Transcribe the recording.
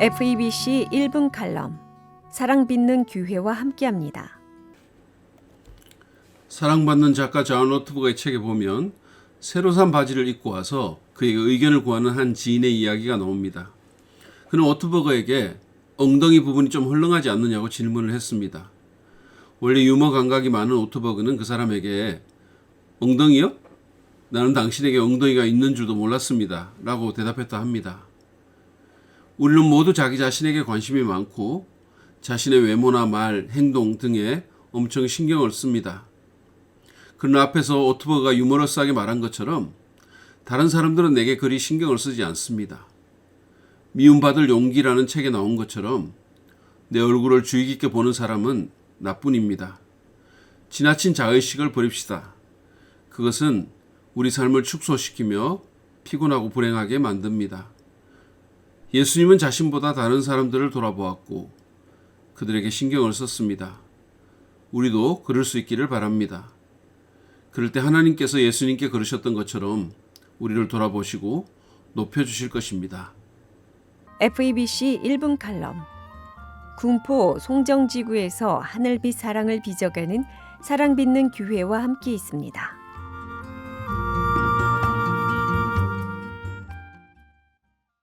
FEBC 1분 칼럼 사랑 빚는 교회와 함께합니다. 사랑받는 작가 존 오트버거의 책에 보면 새로 산 바지를 입고 와서 그에게 의견을 구하는 한 지인의 이야기가 나옵니다. 그는 오트버거에게 엉덩이 부분이 좀 헐렁하지 않느냐고 질문을 했습니다. 원래 유머 감각이 많은 오트버그는 그 사람에게 엉덩이요? 나는 당신에게 엉덩이가 있는 줄도 몰랐습니다. 라고 대답했다 합니다. 우리는 모두 자기 자신에게 관심이 많고 자신의 외모나 말, 행동 등에 엄청 신경을 씁니다. 그러나 앞에서 오토버가 유머러스하게 말한 것처럼 다른 사람들은 내게 그리 신경을 쓰지 않습니다. 미움받을 용기라는 책에 나온 것처럼 내 얼굴을 주의 깊게 보는 사람은 나뿐입니다. 지나친 자의식을 버립시다. 그것은 우리 삶을 축소시키며 피곤하고 불행하게 만듭니다. 예수님은 자신보다 다른 사람들을 돌아보았고 그들에게 신경을 썼습니다. 우리도 그럴 수 있기를 바랍니다. 그럴 때 하나님께서 예수님께 그러셨던 것처럼 우리를 돌아보시고 높여주실 것입니다. FEBC 1분 칼럼 군포 송정지구에서 하늘빛 사랑을 빚어가는 사랑 빚는 교회와 함께 있습니다.